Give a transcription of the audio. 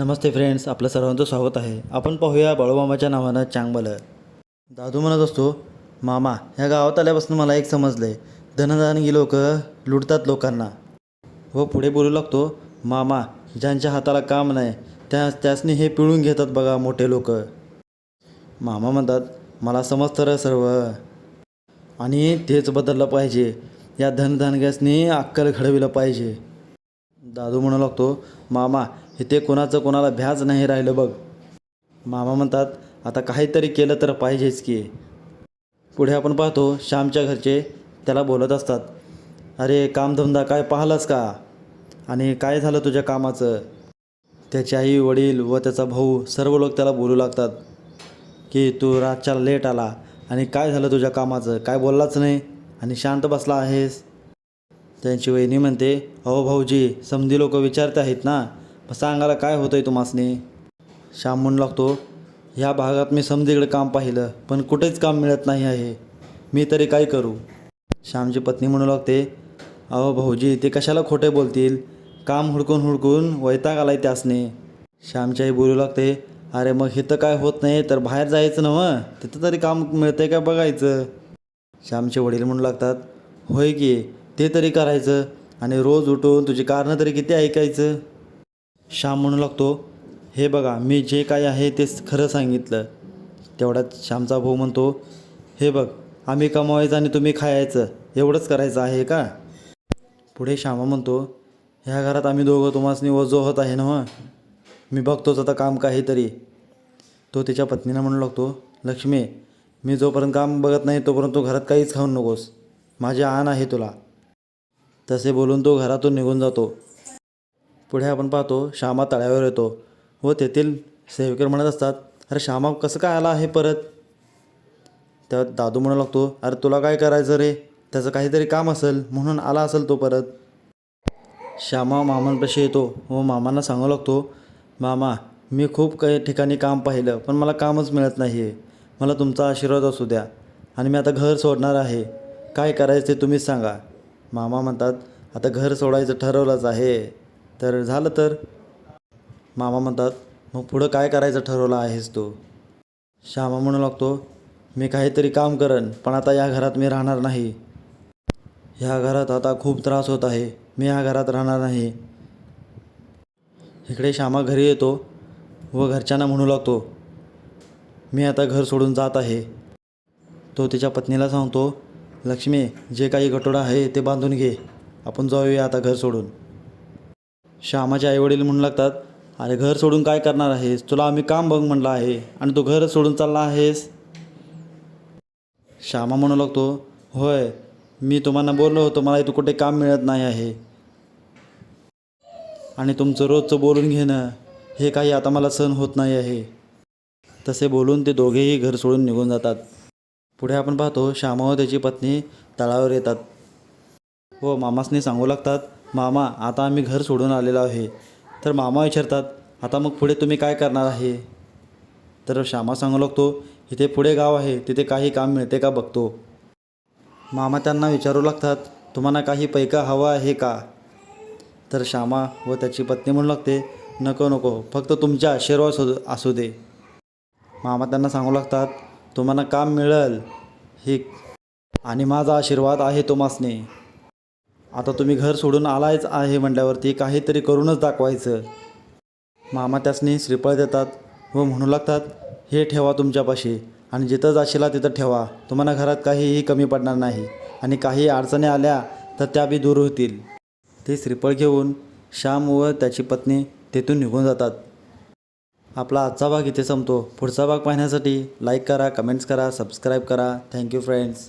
नमस्ते friends आपलं सर्वांचं स्वागत आहे. आपण पाहूया बाळूमामाच्या नावानं चांगलं दादू म्हणत असतो मामा ह्या गावात आल्यापासून मला एक समजलं आहे धनदानगी लोक लुटतात लोकांना. व पुढे बोलू लागतो मामा ज्यांच्या हाताला काम नाही त्या त्यासनी हे पिळून घेतात बघा मोठे लोक. मामा म्हणतात मला समजतं रे सर्व. आणि तेच बदललं पाहिजे. या धनधानग्यासनी अक्कल घडविलं पाहिजे. दादू म्हणू लागतो मामा इथे कोणाचं कोणाला भ्याज नाही राहिलं बघ. मामा म्हणतात आता काहीतरी केलं तर पाहिजेच की. पुढे आपण पाहतो श्यामच्या घरचे त्याला बोलत असतात अरे कामधंदा काय पाहलास का? आणि काय झालं तुझ्या कामाचं? त्याची आई वडील व त्याचा भाऊ सर्व लोक त्याला बोलू लागतात की तू रातच्या लेट आला आणि काय झालं तुझ्या कामाचं? काय बोललाच नाही आणि शांत बसला आहेस? त्यांची वहिनी म्हणते अहो भाऊजी समधी लोक विचारते आहेत ना मग सांगायला काय होतं आहे तुम्हासनी? श्याम म्हणू लागतो. ह्या भागात मी समधीकडे काम पाहिलं पण कुठेच काम मिळत नाही आहे. मी तरी काय करू? श्यामची पत्नी म्हणू लागते अहो भाऊजी ते कशाला खोटे बोलतील? काम हुडकून हुडकून वैताग आलाय त्यासने. श्यामची आई बोलू लागते अरे मग इथं काय होत नाही तर बाहेर जायचं ना मग तिथं तरी काम मिळतंय का बघायचं? श्यामचे वडील म्हणू लागतात होय की ते तरी करायचं आणि रोज उठून तुझी कारणं तरी किती ऐकायचं? श्याम म्हणू लागतो. हे बघा मी जे काय आहे ते खरं सांगितलं. तेवढ्यात श्यामचा भाऊ म्हणतो हे बघ आम्ही कमवायचं आणि तुम्ही खायचं एवढंच करायचं आहे का? पुढे श्यामा म्हणतो ह्या घरात आम्ही दोघं तुम्हासनी वजो होत आहे ना हो? मी बघतोच आता काम काहीतरी. तो तिच्या पत्नीला म्हणू लागतो लक्ष्मी मी जोपर्यंत काम बघत नाही तोपर्यंत तू घरात काहीच खाऊन नकोस. माझी आण आहे तुला. तसे बोलून तो घरातून निघून जातो. पुढे आपण पाहतो श्यामा तळ्यावर येतो. व तेथील सेवकर म्हणत असतात अरे श्यामा कसं काय आला आहे परत? तर दादू म्हणू लागतो अरे तुला काय करायचं रे? त्याचं काहीतरी काम असेल म्हणून आला असेल तो परत. श्यामा मामांपाशी येतो व मामांना सांगू लागतो मामा मी खूप काही ठिकाणी काम पाहिलं पण मला कामच मिळत नाही आहे मला तुमचा आशीर्वाद असू द्या. आणि मी आता घर सोडणार आहे. काय करायचं ते तुम्हीच सांगा. मामा म्हणतात आता घर सोडायचं ठरवलंच आहे. तर झालं तर? मामा म्हणतात मग पुढं काय करायचं ठरवलं आहेस तू? श्यामा म्हणू लागतो मी काहीतरी काम करन पण आता या घरात मी राहणार नाही. ह्या घरात आता खूप त्रास होत आहे मी ह्या घरात राहणार नाही. इकडे श्यामा घरी येतो व घरच्यांना म्हणू लागतो मी आता घर सोडून जात आहे. तो तिच्या पत्नीला सांगतो लक्ष्मी जे काही गटोडा आहे ते बांधून घे आपण जाऊया आता घर सोडून. श्यामाचे आईवडील म्हणू लागतात अरे घर सोडून काय करणार आहेस? तुला आम्ही काम बघ म्हणलं आहे आणि तू घर सोडून चालला आहेस. श्यामा म्हणू लागतो होय मी तुम्हाला बोललो होतो मला इथं कुठे काम मिळत नाही आहे. आणि तुमचं रोजचं बोलून घेणं हे काही आता मला सहन होत नाही आहे. तसे बोलून ते दोघेही घर सोडून निघून जातात. पुढे आपण पाहतो श्यामा व त्याची पत्नी तळावर येतात. व मामासनी सांगू लागतात मामा आता आम्ही घर सोडून आलेलो आहे. तर मामा विचारतात आता मग पुढे तुम्ही काय करणार आहे? तर श्यामा सांगू लागतो इथे पुढे गाव आहे तिथे काही काम मिळते का बघतो. मामा त्यांना विचारू लागतात तुम्हाला काही पैका हवा आहे का? तर श्यामा व त्याची पत्नी म्हणू लागते नको नको फक्त तुमच्या आशीर्वाद असू असू दे. मामा त्यांना सांगू लागतात तुम्हाला काम मिळेल. हे आणि माझा आशीर्वाद आहे तुम्हासने आता तुम्ही घर सोडून आलायच आहे म्हटल्यावरती काहीतरी करूनच दाखवायचं. मामा त्यासनी श्रीफळ देतात. व म्हणू लागतात हे ठेवा तुमच्यापाशी आणि जिथं जाशीला तिथं ठेवा. तुम्हाला घरात काहीही कमी पडणार नाही आणि काही अडचणी आल्या तर त्या बी दूर होतील. ते श्रीफळ घेऊन श्याम व त्याची पत्नी तेथून निघून जातात. आपला आजचा भाग इथे संपतो. पुढचा भाग पाहण्यासाठी लाईक करा कमेंट्स करा सबस्क्राईब करा. Thank you friends